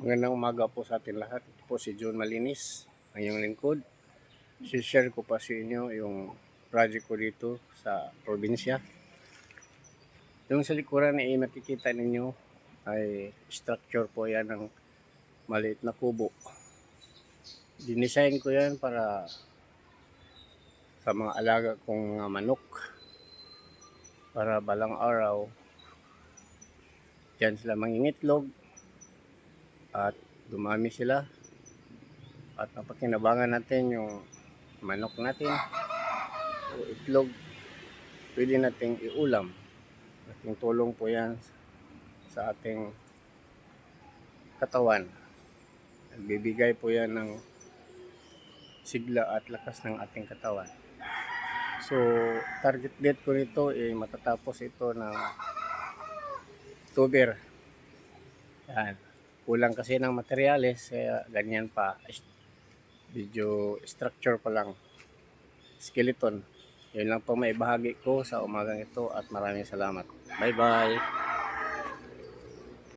Magandang umaga po sa atin lahat. Ito po si John Malinis, ang iyong lingkod. share ko pa sa inyo yung project ko dito sa probinsya. Yung sa likuran ay makikita ninyo ay structure po yan ng maliit na kubo. Dinesign ko yan para sa mga alaga kong mga manok para balang araw Diyan sila mangingitlog at dumami sila. At napakinabangan natin yung manok natin. O itlog. Pwede nating iulam. Ating tulong po yan sa ating katawan. Nagbibigay po yan ng sigla at lakas ng ating katawan. So target date ko nito ay matatapos ito ng October. Yan kulang kasi ng materyales kaya ganyan pa. Video structure pa lang. Skeleton. Yun lang po may bahagi ko sa umagang ito at maraming salamat. Bye bye